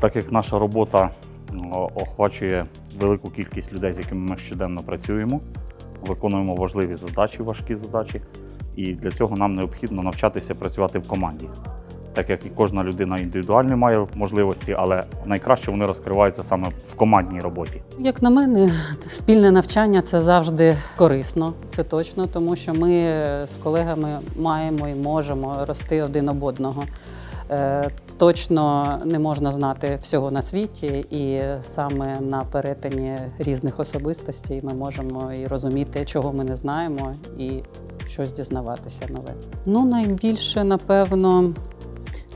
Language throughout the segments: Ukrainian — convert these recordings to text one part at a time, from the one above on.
Так як наша робота охвачує велику кількість людей, з якими ми щоденно працюємо, виконуємо важливі задачі, важкі задачі, і для цього нам необхідно навчатися працювати в команді. Так як і кожна людина індивідуально має можливості, але найкраще вони розкриваються саме в командній роботі. Як на мене, спільне навчання це завжди корисно, це точно, тому що ми з колегами маємо і можемо рости один об одного. Е, Точно не можна знати всього на світі, і саме на перетині різних особистостей ми можемо і розуміти, чого ми не знаємо, і щось дізнаватися нове. Ну, найбільше, напевно,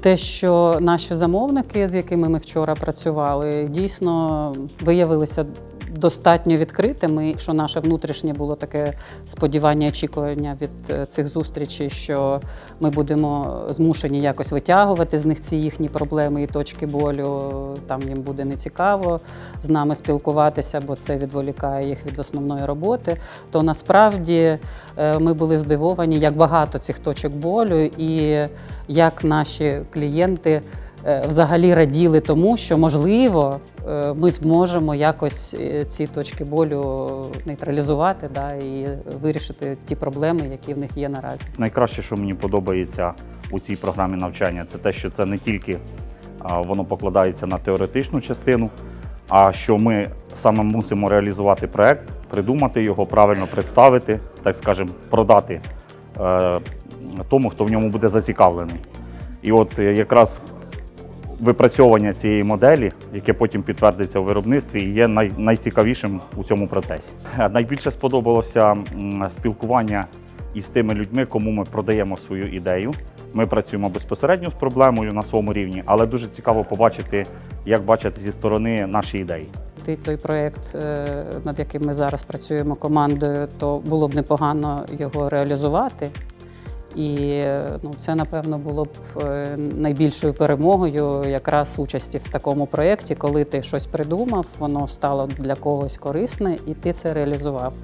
те, що наші замовники, з якими ми вчора працювали, дійсно виявилися достатньо відкритими, що наше внутрішнє було таке сподівання, очікування від е, цих зустрічей, що ми будемо змушені якось витягувати з них ці їхні проблеми і точки болю. Там їм буде нецікаво з нами спілкуватися, бо це відволікає їх від основної роботи. То насправді е, ми були здивовані, як багато цих точок болю, і як наші клієнти взагалі раділи тому, що можливо е, ми зможемо якось е, ці точки болю нейтралізувати да, і вирішити ті проблеми, які в них є наразі. Найкраще, що мені подобається у цій програмі навчання, це те, що це не тільки воно покладається на теоретичну частину, а що ми саме мусимо реалізувати проект, придумати його, правильно представити, так скажемо, продати е, тому, хто в ньому буде зацікавлений. І от е, якраз випрацьовування цієї моделі, яке потім підтвердиться у виробництві, є най, найцікавішим у цьому процесі. Е, Найбільше сподобалося спілкування із тими людьми, кому ми продаємо свою ідею. Ми працюємо безпосередньо з проблемою на своєму рівні, але дуже цікаво побачити, як бачать зі сторони наші ідеї. Ти той проєкт, е, над яким ми зараз працюємо командою, то було б непогано його реалізувати. І ну, це, напевно, було б е, найбільшою перемогою якраз участі в такому проєкті, коли ти щось придумав, воно стало для когось корисне, і ти це реалізував.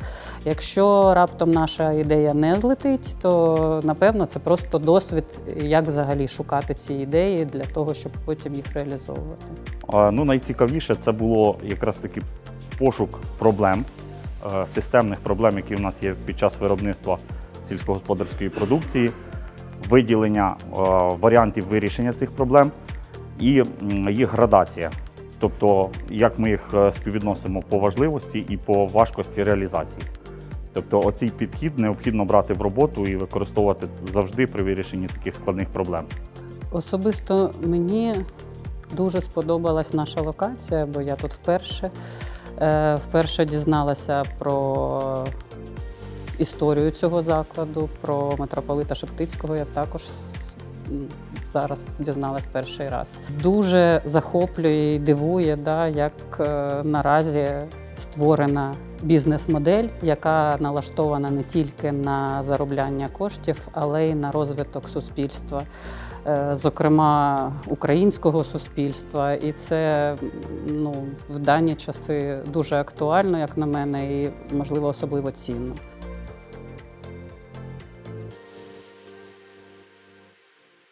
Якщо раптом наша ідея не злетить, то напевно це просто досвід, як взагалі шукати ці ідеї для того, щоб потім їх реалізовувати. А, Ну, найцікавіше це було якраз таки пошук проблем, е, системних проблем, які в нас є під час виробництва сільськогосподарської продукції, виділення е, варіантів вирішення цих проблем і їх градація. Тобто, як ми їх е, співвідносимо по важливості і по важкості реалізації. Тобто, оцей підхід необхідно брати в роботу і використовувати завжди при вирішенні таких складних проблем. Особисто мені дуже сподобалась наша локація, бо я тут вперше. Е, Вперше дізналася про історію цього закладу, про митрополита Шептицького. Я також зараз дізналась перший раз. Дуже захоплює і дивує, да, як е, наразі створена бізнес-модель, яка налаштована не тільки на заробляння коштів, але й на розвиток суспільства. Е, Зокрема, українського суспільства, і це ну, в дані часи дуже актуально, як на мене, і можливо особливо цінно.